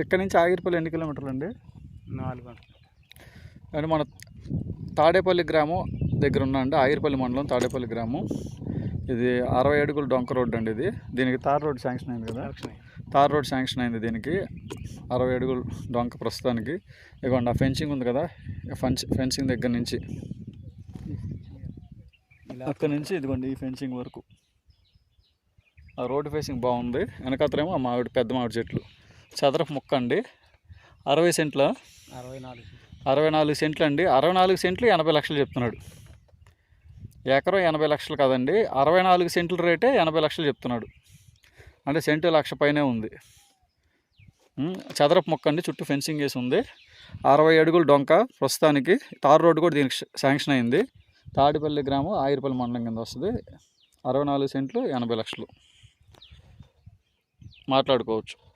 ఇక్కడ నుంచి ఆగిరిపల్లి ఎన్ని కిలోమీటర్లు అండి? నాలుగు అంటే మన తాడేపల్లి గ్రామం దగ్గర ఉన్నాండి ఆగిరిపల్లి మండలం తాడేపల్లి గ్రామం. ఇది అరవై అడుగుల డొంక రోడ్డు అండి ఇది. దీనికి తార్ రోడ్ శాంక్షన్ అయింది కదా? తార్ రోడ్ శాంక్షన్ అయింది దీనికి. అరవై అడుగులు డొంక ప్రస్తుతానికి. ఇదిగోండి ఆ ఫెన్సింగ్ ఉంది కదా? ఫెన్స్ ఫెన్సింగ్ దగ్గర నుంచి. అక్కడ నుంచి ఇదిగోండి ఈ ఫెన్సింగ్ వరకు. ఆ రోడ్డు ఫేసింగ్ బాగుంది. వెనకాతలేమో ఆ మామిడి పెద్ద మామిడి చెట్లు. చదరపు ముక్క అండి. అరవై సెంట్ల? అరవై నాలుగు అరవై నాలుగు సెంట్లు అండి. అరవై నాలుగు సెంట్లు ఎనభై లక్షలు చెప్తున్నాడు. ఎకరం ఎనభై లక్షలు కాదండి. అరవై నాలుగు సెంట్ల రేటే ఎనభై లక్షలు చెప్తున్నాడు. అంటే సెంటు లక్ష పైనే ఉంది. చదరపు మొక్క అండి. చుట్టూ ఫెన్సింగ్ వేసి ఉంది. అరవై అడుగులు డొంక ప్రస్తుతానికి. తార్ రోడ్డు కూడా దీనికి శాంక్షన్ అయింది. తాడిపల్లి గ్రామం ఆయిరపల్లి మండలం కింద వస్తుంది. అరవై నాలుగు సెంట్లు ఎనభై లక్షలు. మాట్లాడుకోవచ్చు.